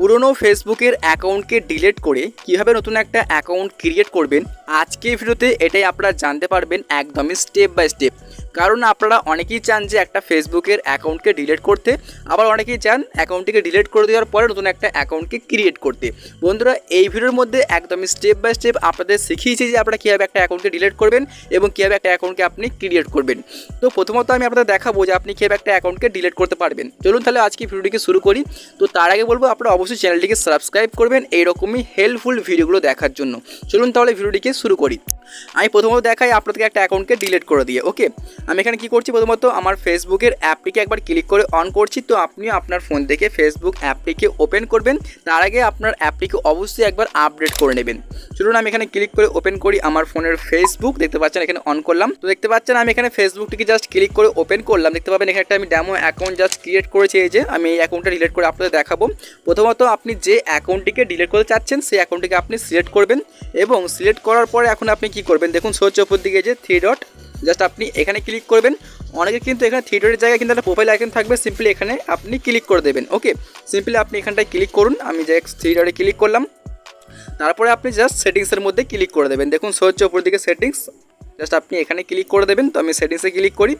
পুরনো ফেসবুকের অ্যাকাউন্টকে ডিলিট করে কীভাবে নতুন একটা অ্যাকাউন্ট ক্রিয়েট করবেন আজকে ভিডিওতে এটাই আপনারা জানতে পারবেন একদমই স্টেপ বাই স্টেপ কারণ আপনারা অনেকেই চান যে একটা ফেসবুকের অ্যাকাউন্টকে ডিলিট করতে, আবার অনেকেই চান অ্যাকাউন্টটিকে ডিলিট করে দেওয়ার পরে নতুন একটা অ্যাকাউন্টকে ক্রিয়েট করতে। বন্ধুরা, এই ভিডিওর মধ্যে একদমই স্টেপ বাই স্টেপ আপনাদের শিখিয়েছি যে আপনারা কীভাবে একটা অ্যাকাউন্টকে ডিলিট করবেন এবং কীভাবে একটা অ্যাকাউন্টকে আপনি ক্রিয়েট করবেন। তো প্রথমত আমি আপনাদের দেখাবো যে আপনি কীভাবে একটা অ্যাকাউন্টকে ডিলিট করতে পারবেন। চলুন তাহলে আজকে ভিডিওটিকে শুরু করি। তো তার আগে বলব, আপনারা অবশ্যই চ্যানেলটিকে সাবস্ক্রাইব করবেন এইরকমই হেল্পফুল ভিডিওগুলো দেখার জন্য। চলুন তাহলে ভিডিওটিকে শুরু করি। আমি প্রথমত দেখাই আপনাদেরকে একটা অ্যাকাউন্টকে ডিলিট করে দিয়ে ওকে আমি এখানে কি করছি প্রথমত, আমার ফেসবুকের অ্যাপটিকে একবার ক্লিক করে অন করছি। তো আপনিও আপনার ফোন থেকে ফেসবুক অ্যাপটিকে ওপেন করবেন। তার আগে আপনার অ্যাপটিকে অবশ্যই একবার আপডেট করে নেবেন। চলুন আমি এখানে ক্লিক করে ওপেন করি আমার ফোনের ফেসবুক। দেখতে পাচ্ছেন এখানে অন করলাম। তো দেখতে পাচ্ছেন আমি এখানে ফেসবুকটিকে জাস্ট ক্লিক করে ওপেন করলাম। দেখতে পাবেন এখানে একটা আমি ডেমো অ্যাকাউন্ট জাস্ট ক্রিয়েট করেছি। এই যে আমি এই অ্যাকাউন্টটা ডিলিট করে আপনাদের দেখাবো। প্রথমত আপনি যে অ্যাকাউন্টটিকে ডিলিট করতে চাচ্ছেন, সেই অ্যাকাউন্টটিকে আপনি সিলেক্ট করবেন। এবং সিলেক্ট করার পরে এখন আপনি কি করবেন? দেখুন সোচ ওপর দিকে যে থ্রি ডট জাস্ট আপনি এখানে ক্লিক করবেন। অনেকে কিন্তু এখানে ডটের জায়গায় কিন্তু একটা প্রোফাইল আইকন থাকবে। সিম্পলি এখানে আপনি ক্লিক করে দেবেন। ওকে সিম্পলি আপনি এখানটায় ক্লিক করুন। আমি থ্রি ডটে ক্লিক করলাম। তারপরে আপনি জাস্ট সেটিংসের মধ্যে ক্লিক করে দেবেন। দেখুন সোচ ওপর দিকে সেটিংস জাস্ট আপনি এখানে ক্লিক করে দেবেন। তো আমি সেটিংসে ক্লিক করি।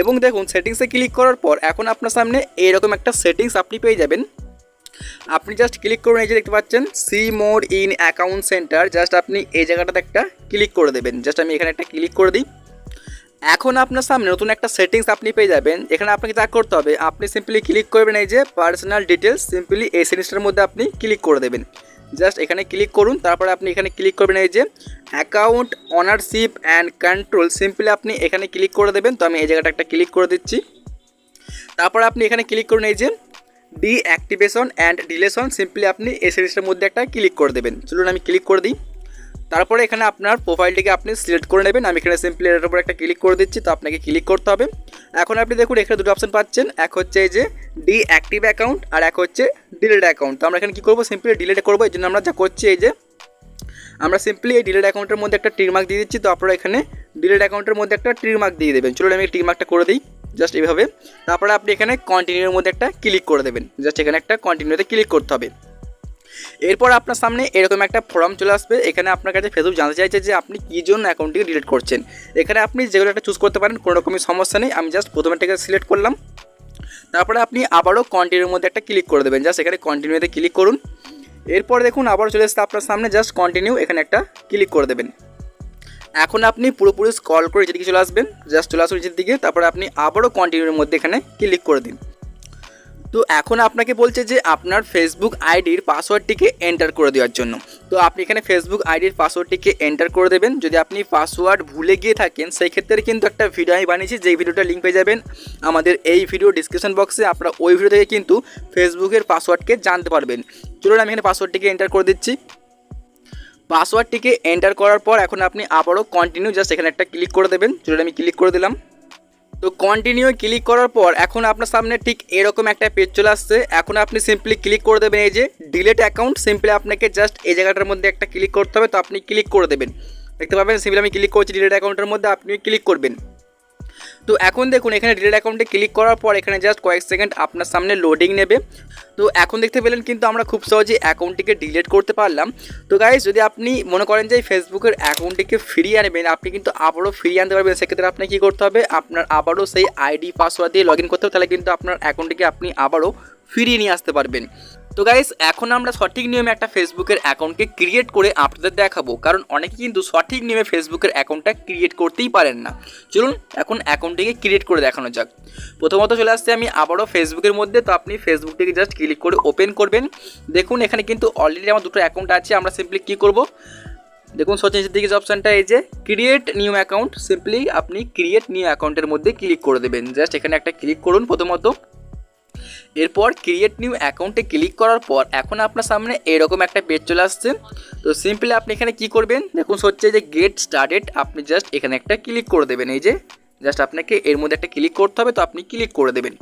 এবং দেখুন সেটিংসে ক্লিক করার পর এখন আপনার সামনে এইরকম একটা সেটিংস আপনি পেয়ে যাবেন। আপনি জাস্ট ক্লিক করুন। এই যে দেখতে পাচ্ছেন see more in account centre just আপনি এই জায়গাটাতে একটা ক্লিক করে দেবেন। জাস্ট আমি এখানে একটা ক্লিক করে দিই। এখন আপনার সামনে নতুন একটা সেটিংস আপনি পেয়ে যাবেন। এখানে আপনাকে যা করতে হবে, আপনি সিম্পলি ক্লিক করবেন এই যে পার্সোনাল ডিটেলস সিম্পলি এই সেটিংসটার মধ্যে আপনি ক্লিক করে দেবেন। জাস্ট এখানে ক্লিক করুন, তারপরে আপনি এখানে ক্লিক করবেন এই যে account ownership and control simply আপনি এখানে ক্লিক করে দেবেন। তো আমি এই জায়গাটা একটা ক্লিক করে দিচ্ছি। তারপরে আপনি এখানে ক্লিক করুন এই যে deactivation and deletion simply আপনি এই সিরিজটার মধ্যে একটা ক্লিক করে দেবেন। চলুন আমি ক্লিক করে দিই। তারপরে এখানে আপনার প্রোফাইলটিকে আপনি সিলেক্ট করে নেবেন। আমি এখানে সিম্পলি এর উপর একটা ক্লিক করে দিচ্ছি, তো আপনাকে ক্লিক করতে হবে। এখন আপনি দেখুন, এখানে দুটো অপশন পাচ্ছেন। এক হচ্ছে এই যে ডি অ্যাক্টিভ অ্যাকাউন্ট আর এক হচ্ছে ডিলেট অ্যাকাউন্ট তো আমরা এখানে কী করব? সিম্পলি ডিলেট করব। এই জন্য আমরা যা করছি এই যে, আমরা সিম্পলি এই ডিলেট অ্যাকাউন্টের মধ্যে একটা টির মার্ক দিয়ে দিচ্ছি। তো আপনারা এখানে ডিলেট অ্যাকাউন্টের মধ্যে একটা টির মার্ক দিয়ে দেবেন। চলুন আমি টির মার্কটা করে দিই জাস্ট এইভাবে। তারপরে আপনি এখানে কন্টিনিউর মধ্যে একটা ক্লিক করে দেবেন। জাস্ট এখানে একটা কন্টিনিউতে ক্লিক করতে হবে। এরপর আপনার সামনে এরকম একটা ফর্ম চলে আসবে। এখানে আপনার কাছে ফেসবুক জানতে চাইছে যে আপনি কী জন্য অ্যাকাউন্টটিকে ডিলিট করছেন। এখানে আপনি যেগুলো একটা চুজ করতে পারেন, কোনো রকমই সমস্যা নেই। আমি জাস্ট প্রথমেটাকে সিলেক্ট করলাম। তারপরে আপনি আবারও কন্টিনিউর মধ্যে একটা ক্লিক করে দেবেন। জাস্ট এখানে কন্টিনিউতে ক্লিক করুন। এরপর দেখুন, আবারও চলে এসছে আপনার সামনে জাস্ট কন্টিনিউ এখানে একটা ক্লিক করে দেবেন। এখন আপনি পুরোপুরি স্কল করে যেদিকে চলে আসবেন। জাস্ট চলে আসুন নিচের দিকে। তারপরে আপনি আবারও কন্টিনিউর মধ্যে এখানে ক্লিক করে দিন। তো এখন আপনাকে বলছে যে আপনার ফেসবুক আইডির পাসওয়ার্ডটিকে এন্টার করে দেওয়ার জন্য। তো আপনি এখানে ফেসবুক আইডির পাসওয়ার্ডটিকে এন্টার করে দেবেন। যদি আপনি পাসওয়ার্ড ভুলে গিয়ে থাকেন, সেই ক্ষেত্রে কিন্তু একটা ভিডিও আমি বানিয়েছি, যেই ভিডিওটা লিঙ্ক পেয়ে যাবেন। আমাদের এই ভিডিও ডিসক্রিপশন বক্সে আপনারা ওই ভিডিও থেকে কিন্তু ফেসবুকের পাসওয়ার্ডকে জানতে পারবেন। চলুন আমি এখানে পাসওয়ার্ডটিকে এন্টার করে দিচ্ছি। পাসওয়ার্ডটিকে এন্টার করার পর এখন আপনি আবারও কন্টিনিউ জাস্ট এখানে একটা ক্লিক করে দেবেন। চলুন আমি ক্লিক করে দিলাম। তো কন্টিনিউ ক্লিক করার পর এখন আপনার সামনে ঠিক এরকম একটা পেজ চলে আসছে। এখন আপনি সিম্পলি ক্লিক করে দেবেন এই যে ডিলেট অ্যাকাউন্ট সিম্পলি আপনাকে জাস্ট এই জায়গাটার মধ্যে একটা ক্লিক করতে হবে। তো আপনি ক্লিক করে দেবেন। দেখতে পাবেন সিম্পলি আমি ক্লিক করছি ডিলেট অ্যাকাউন্টের মধ্যে আপনি ক্লিক করবেন। তো এখন দেখুন, এখানে ডিলেট অ্যাকাউন্টে ক্লিক করার পর এখানে জাস্ট কয়েক সেকেন্ড আপনার সামনে লোডিং নেবে। তো এখন দেখতে পেলেন কিন্তু আমরা খুব সহজে অ্যাকাউন্টটিকে ডিলিট করতে পারলাম। তো গাইজ যদি আপনি মনে করেন যে ফেসবুকের অ্যাকাউন্টটিকে ফিরিয়ে আনবেন, আপনি কিন্তু আবারও ফিরিয়ে আনতে পারবেন। সেক্ষেত্রে আপনাকে কী করতে হবে? আপনার আবারও সেই আইডি পাসওয়ার্ড দিয়ে লগ ইন করতে হবে। তাহলে কিন্তু আপনার অ্যাকাউন্টটিকে আপনি আবারও ফিরিয়ে নিয়ে আসতে পারবেন। তো গাইস এখন আমরা সঠিক নিয়মে একটা ফেসবুকের অ্যাকাউন্টকে ক্রিয়েট করে আপনাদের দেখাবো। কারণ অনেকে কিন্তু সঠিক নিয়মে ফেসবুকের অ্যাকাউন্টটা ক্রিয়েট করতেই পারেন না। চলুন এখন অ্যাকাউন্টটিকে ক্রিয়েট করে দেখানো যাক। প্রথমত চলে আসছে আমি আবারও ফেসবুকের মধ্যে। তো আপনি ফেসবুকটিকে জাস্ট ক্লিক করে ওপেন করবেন। দেখুন, এখানে কিন্তু অলরেডি আমার দুটো অ্যাকাউন্ট আছে। আমরা সিম্পলি কী করব? দেখুন সচিন দিকে যে অপশানটা এই যে ক্রিয়েট নিউ অ্যাকাউন্ট সিম্পলি আপনি ক্রিয়েট নিউ অ্যাকাউন্টের মধ্যে ক্লিক করে দেবেন। জাস্ট এখানে একটা ক্লিক করুন প্রথমত। এরপর ক্রিয়েট নিউ অ্যাকাউন্টে ক্লিক করার পর এখন আপনার সামনে এরকম একটা পেজ চলে আসছে। তো সিম্পলি আপনি এখানে কি করবেন? দেখুন, হচ্ছে যে গেট স্টার্টেড আপনি জাস্ট এখানে একটা ক্লিক করে দেবেন। এই যে জাস্ট আপনাকে এর মধ্যে একটা ক্লিক করতে হবে, তো আপনি ক্লিক করে দেবেন।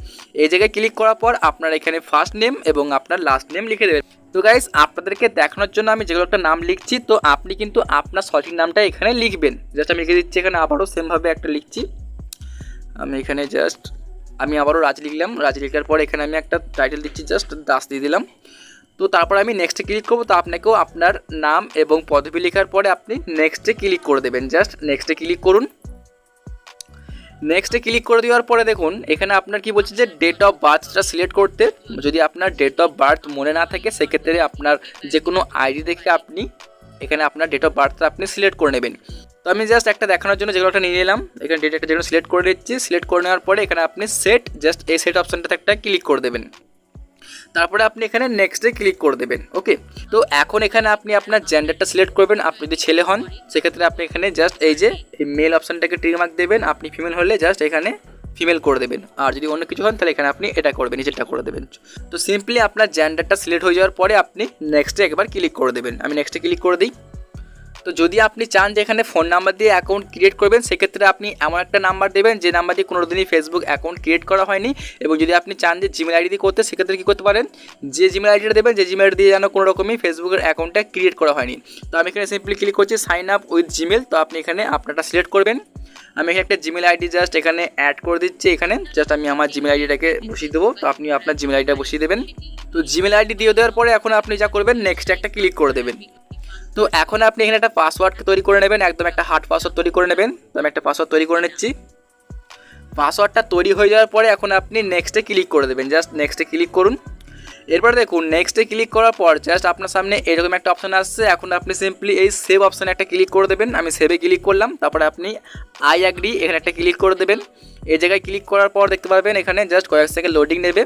এই জায়গায় ক্লিক করার পর আপনার এখানে ফার্স্ট নেম এবং আপনার লাস্ট নেম লিখে দেবেন। তো গাইস আপনাদেরকে দেখানোর জন্য আমি যেগুলো একটা নাম লিখছি, তো আপনি কিন্তু আপনার সঠিক নামটা এখানে লিখবেন। জাস্ট আমি লিখে দিচ্ছি এখানে আবারও সেমভাবে একটা লিখছি। আমি এখানে জাস্ট আমি আবারও রাজ লিখলাম। রাজ লিখার পর এখানে আমি একটা টাইটেল দিচ্ছি জাস্ট দাস দিয়ে দিলাম। তো তারপর আমি নেক্সটে ক্লিক করব, তো আপনাকেও আপনার নাম এবং পদবি লেখার পরে আপনি নেক্সটে ক্লিক করে দেবেন। জাস্ট নেক্সটে ক্লিক করুন। নেক্সটে ক্লিক করে দেওয়ার পরে দেখুন, এখানে আপনার কি বলছে যে ডেট অফ বার্থটা সিলেক্ট করতে। যদি আপনার ডেট অফ বার্থ মনে না থাকে, সেক্ষেত্রে আপনার যে কোনো আইডি দেখে আপনি এখানে আপনার ডেট অফ বার্থটা আপনি সিলেক্ট করে নেবেন। তো আমি জাস্ট একটা দেখানোর জন্য যেগুলো একটা নিয়ে নিলাম, এখানে ডেট একটা যেগুলো সিলেক্ট করে দিচ্ছি সিলেক্ট করে নেওয়ার পরে এখানে আপনি সেট জাস্ট এই সেট অপশানটাতে একটা ক্লিক করে দেবেন। তারপরে আপনি এখানে নেক্সটে ক্লিক করে দেবেন ওকে তো এখন এখানে আপনি আপনার জেন্ডারটা সিলেক্ট করবেন, আপনি যদি ছেলে হন, সেক্ষেত্রে আপনি এখানে জাস্ট এই যে এই মেল অপশানটাকে টিক মার্ক দেবেন, আপনি ফিমেল হলে জাস্ট এখানে ফিমেল করে দেবেন। আর যদি অন্য কিছু হন, তাহলে এখানে আপনি এটা করবেন নিচেরটা করে দেবেন। তো সিম্পলি আপনার জেন্ডারটা সিলেক্ট হয়ে যাওয়ার পরে আপনি নেক্সটে একবার ক্লিক করে দেবেন। আমি নেক্সটে ক্লিক করে দিই। তো যদি আপনি চান যে এখানে ফোন নাম্বার দিয়ে অ্যাকাউন্ট ক্রিয়েট করবেন, সেক্ষেত্রে আপনি এমন একটা নাম্বার দেবেন যে নাম্বার দিয়ে কোনো দিনই ফেসবুক অ্যাকাউন্ট ক্রিয়েট করা হয়নি এবং যদি আপনি চান যে জিমেল আইডি দিয়ে করতে, সেক্ষেত্রে কী করতে পারেন? যে জিমেল আইডিটা দেবেন, যে জিমেল দিয়ে যেন কোনো রকমই ফেসবুকের অ্যাকাউন্টটা ক্রিয়েট করা হয়নি। তো আমি এখানে সিম্পলি ক্লিক করছি সাইন আপ উইথ জিমেল তো আপনি এখানে আপনারটা সিলেক্ট করবেন। আমি এখানে একটা জিমেল আইডি জাস্ট এখানে অ্যাড করে দিচ্ছি এখানে জাস্ট আমি আমার জিমেল আইডিটাকে বসিয়ে দেবো, তো আপনি আপনার জিমেল আইডিটা বসিয়ে দেবেন। তো জিমেল আইডি দিয়ে দেওয়ার পরে এখন আপনি যা করবেন নেক্সট একটা ক্লিক করে দেবেন। তো এখন আপনি এখানে একটা পাসওয়ার্ড তৈরি করে নেবেন, একদম একটা হার্ড পাসওয়ার্ড তৈরি করে নেবেন। তো আমি একটা পাসওয়ার্ড তৈরি করে নিচ্ছি। পাসওয়ার্ডটা তৈরি হয়ে যাওয়ার পরে এখন আপনি নেক্সটে ক্লিক করে দেবেন জাস্ট নেক্সটে ক্লিক করুন। এরপর দেখুন নেক্সটে ক্লিক করার পর জাস্ট আপনার সামনে এরকম একটা অপশান আসছে। এখন আপনি সিম্পলি এই সেভ অপশানে একটা ক্লিক করে দেবেন। আমি সেভে ক্লিক করলাম, তারপরে আপনি আই অ্যাগ্রি এখানে একটা ক্লিক করে দেবেন। এই জায়গায় ক্লিক করার পর দেখতে পারবেন, এখানে জাস্ট কয়েক সেকেন্ড লোডিং নেবে।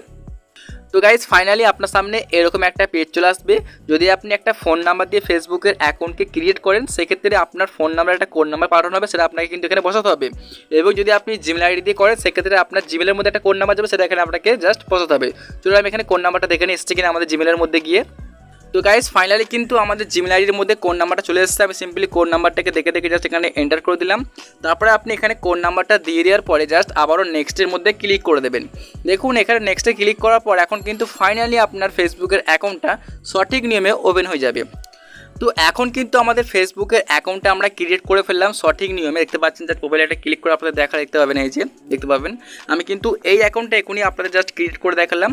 তো গাইজ ফাইনালি আপনার সামনে এরকম একটা পেজ চলে আসবে। যদি আপনি একটা ফোন নাম্বার দিয়ে ফেসবুকের অ্যাকাউন্টকে ক্রিয়েট করেন, সেক্ষেত্রে আপনার ফোন নাম্বার একটা কোড নাম্বার পাঠানো হবে, সেটা আপনাকে কিন্তু এখানে বসাতে হবে। এবং যদি আপনি জিমেল আইডি দিয়ে করেন, সেক্ষেত্রে আপনার জিমেলের মধ্যে একটা কোড নাম্বার যাবে, সেটা এখানে আপনাকে জাস্ট বসাতে হবে। চলুন আমি এখানে কোড নাম্বারটা দেখে এসছে কিনা আমাদের জিমেলের মধ্যে গিয়ে। তো গাইজ ফাইনালি কিন্তু আমাদের জিমেল আইডির মধ্যে কোন নাম্বারটা চলে এসেছে। আমি সিম্পলি কোন নাম্বারটাকে দেখে দেখে জাস্ট এখানে এন্টার করে দিলাম। তারপরে আপনি এখানে কোন নাম্বারটা দিয়ে দেওয়ার পরে জাস্ট আবারও নেক্সটের মধ্যে ক্লিক করে দেবেন। দেখুন, এখানে নেক্সটে ক্লিক করার পর এখন কিন্তু ফাইনালি আপনার ফেসবুকের অ্যাকাউন্টটা সঠিক নিয়মে ওপেন হয়ে যাবে। তো এখন কিন্তু আমাদের ফেসবুকের অ্যাকাউন্টটা আমরা ক্রিয়েট করে ফেললাম সঠিক নিয়মে। দেখতে পাচ্ছেন জাস্ট মোবাইলে একটা ক্লিক করে আপনাদের দেখা দেখতে পাবেন, এই যে, দেখতে পাবেন। আমি কিন্তু এই অ্যাকাউন্টটা এখনই আপনাদের জাস্ট ক্রিয়েট করে দেখালাম।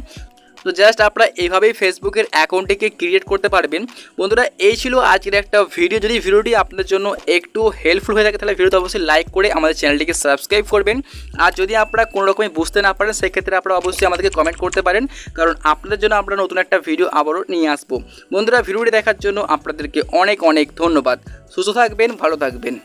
তো জাস্ট আপনারা এইভাবেই ফেসবুকের অ্যাকাউন্টটিকে ক্রিয়েট করতে পারবেন। বন্ধুরা, এই ছিল আজকের একটা ভিডিও যদি ভিডিওটি আপনাদের জন্য একটু হেল্পফুল হয়ে থাকে, তাহলে ভিডিওতে অবশ্যই লাইক করে আমাদের চ্যানেলটিকে সাবস্ক্রাইব করবেন। আর যদি আপনারা কোনো রকমই বুঝতে না পারেন, সেক্ষেত্রে আপনারা অবশ্যই আমাদেরকে কমেন্ট করতে পারেন। কারণ আপনাদের জন্য আমরা নতুন একটা ভিডিও আবারও নিয়ে আসব। বন্ধুরা ভিডিওটি দেখার জন্য আপনাদেরকে অনেক অনেক ধন্যবাদ। সুস্থ থাকবেন, ভালো থাকবেন।